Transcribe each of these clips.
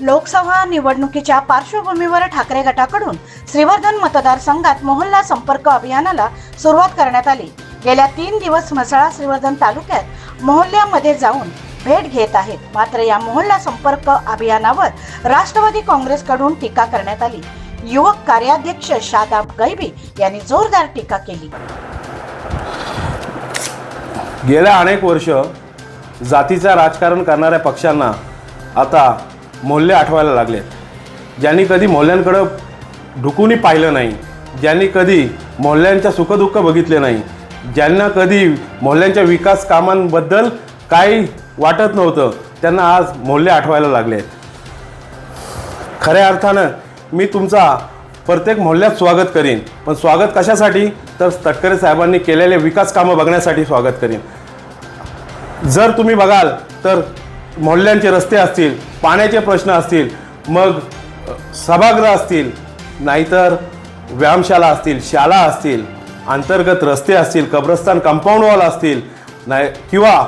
लोकसभा निवडणुकीच्या पार्श्वभूमीवर ठाकरे गटाकडून श्रीवर्धन मतदारसंघात मोहल्ला संपर्क अभियानाला सुरुवात करण्यात आली. गेल्या तीन दिवस म्हसळा श्रीवर्धन तालुक्यात मोहल्ल्यामध्ये जाऊन भेट घेत आहेत. मात्र या मोहल्ला संपर्क अभियानावर राष्ट्रवादी काँग्रेसकडून टीका करण्यात आली. युवक कार्याध्यक्ष शादाब गैबी यांनी जोरदार टीका केली. गेल्या अनेक वर्ष जातीचं राजकारण करणाऱ्या पक्षांना आता मौल्य आठवायला लागलेत. ज्यांनी कधी मौल्यांकडं ढुकूनही पाहिलं नाही ज्यांनी कधी मौल्यांच्या सुखदुःख बघितले नाही ज्यांना कधी मौल्यांच्या विकास कामांबद्दल काही वाटत नव्हतं त्यांना आज मौल्य आठवायला लागलेत. खऱ्या अर्थानं मी तुमचा प्रत्येक मौल्यात स्वागत करीन पण स्वागत कशासाठी? तर तटकरे साहेबांनी केलेले विकास कामं बघण्यासाठी स्वागत करीन. जर तुम्ही बघाल तर मौल्यांचे रस्ते असतील पाण्याचे प्रश्न असतील मग सभागृह असतील नाहीतर व्यायामशाला असतील शाळा असतील अंतर्गत रस्ते असतील कब्रस्तान कंपाऊंड वॉल असतील नाही किंवा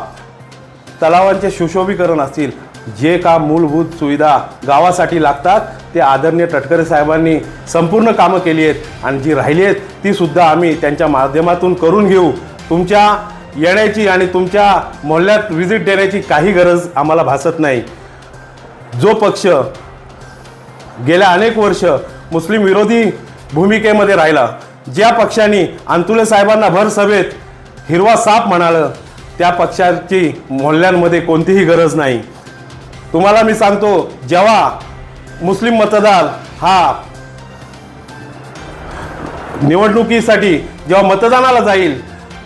तलावांचे सुशोभीकरण असतील जे काम मूलभूत सुविधा गावासाठी लागतात ते आदरणीय तटकरे साहेबांनी संपूर्ण कामं केली आहेत आणि जी राहिली आहेत ती सुद्धा आम्ही त्यांच्या माध्यमातून करून घेऊ. तुमच्या येण्याची आणि तुमच्या मोहल्ल्यात व्हिजिट देण्याची काही गरज आम्हाला भासत नाही. जो पक्ष गेल्या अनेक वर्ष मुस्लिम विरोधी भूमिकेमध्ये राहिला ज्या पक्षांनी अंतुले साहेबांना भर सभेत हिरवा साप म्हणालं त्या पक्षाची मोहल्ल्यांमध्ये कोणतीही गरज नाही. तुम्हाला मी सांगतो जेव्हा मुस्लिम मतदार हा निवडणुकीसाठी जेव्हा मतदानाला जाईल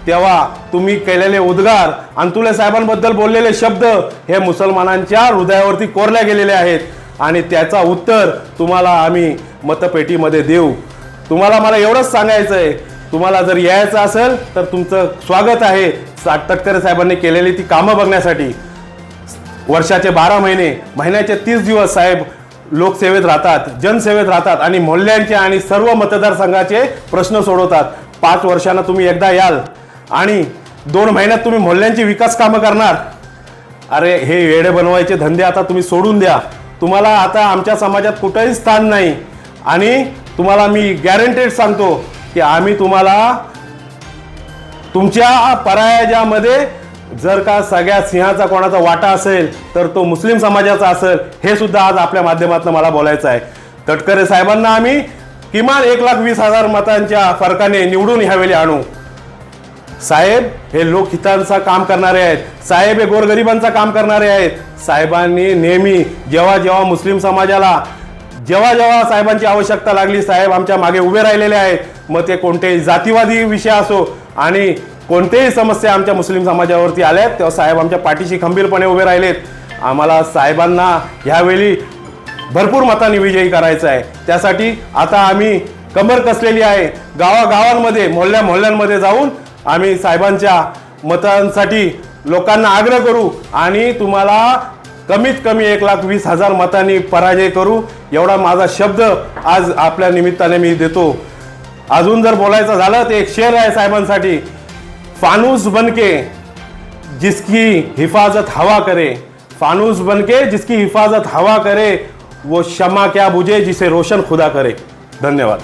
तेव्हा तुम्ही केलेले उद्गार अंतुले साहेबांबद्दल बोललेले शब्द हे मुसलमानांच्या हृदयावरती कोरल्या गेलेले आहेत. आणि त्याचा उत्तर तुम्हाला आम्ही मतपेटीमध्ये देऊ. तुम्हाला मला एवढंच सांगायचं आहे तुम्हाला जर यायचं असेल तर तुमचं स्वागत आहे तटकरे साहेबांनी केलेली ती कामं बघण्यासाठी. वर्षाचे बारा महिने महिन्याचे तीस दिवस साहेब लोकसेवेत राहतात जनसेवेत राहतात आणि मोहल्ल्यांचे आणि सर्व मतदारसंघाचे प्रश्न सोडवतात. पाच वर्षांना तुम्ही एकदा याल. आणि दोन महिन्यात तुम्ही मोहल्ल्यांची विकास कामं करणार. अरे हे वेडे बनवायचे धंदे आता तुम्ही सोडून द्या. तुम्हाला आता आमच्या समाजात कुठंही स्थान नाही. आणि तुम्हाला मी गॅरंटेड सांगतो की आम्ही तुम्हाला तुमच्या परायाजामध्ये जर का सगळ्या सिंहाचा कोणाचा वाटा असेल तर तो मुस्लिम समाजाचा असेल हे सुद्धा आज आपल्या माध्यमातून मला बोलायचं आहे. तटकरे साहेबांना आम्ही किमान एक लाख वीस हजार मतांच्या फरकाने निवडून ह्यावेळी आणू. साहेब हे लोकहितांचा काम करणारे आहेत. साहेब हे गोरगरिबांचा काम करणारे आहेत. साहेबांनी नेहमी जेव्हा जेव्हा मुस्लिम समाजाला जेव्हा जेव्हा साहेबांची आवश्यकता लागली साहेब आमच्या मागे उभे राहिलेले आहेत. मग ते कोणतेही जातीवादी विषय असो आणि कोणतेही समस्या आमच्या मुस्लिम समाजावरती आल्यात तेव्हा साहेब आमच्या पाठीशी खंबीरपणे उभे राहिलेत. आम्हाला साहेबांना ह्यावेळी भरपूर मतांनी विजयी करायचं आहे. त्यासाठी आता आम्ही कंबर कसलेली आहे गावागावांमध्ये मोहल्ल्या मोहल्ल्यांमध्ये जाऊन आम्ही साहेबांच्या मतांसाठी लोकांना आग्रह करू आणि तुम्हाला कमीत कमी एक लाख वीस हजार मतांनी पराजय करू. एवढा माझा शब्द आज आपल्या निमित्ताने मी देतो. अजून जर बोलायचं झालं तर एक शेर आहे साहेबांसाठी. फानूस बनके जिसकी हिफाजत हवा करे. फानूस बनके जिसकी हिफाजत हवा करे वो शमा क्या बुझे जिसे रोशन खुदा करे. धन्यवाद.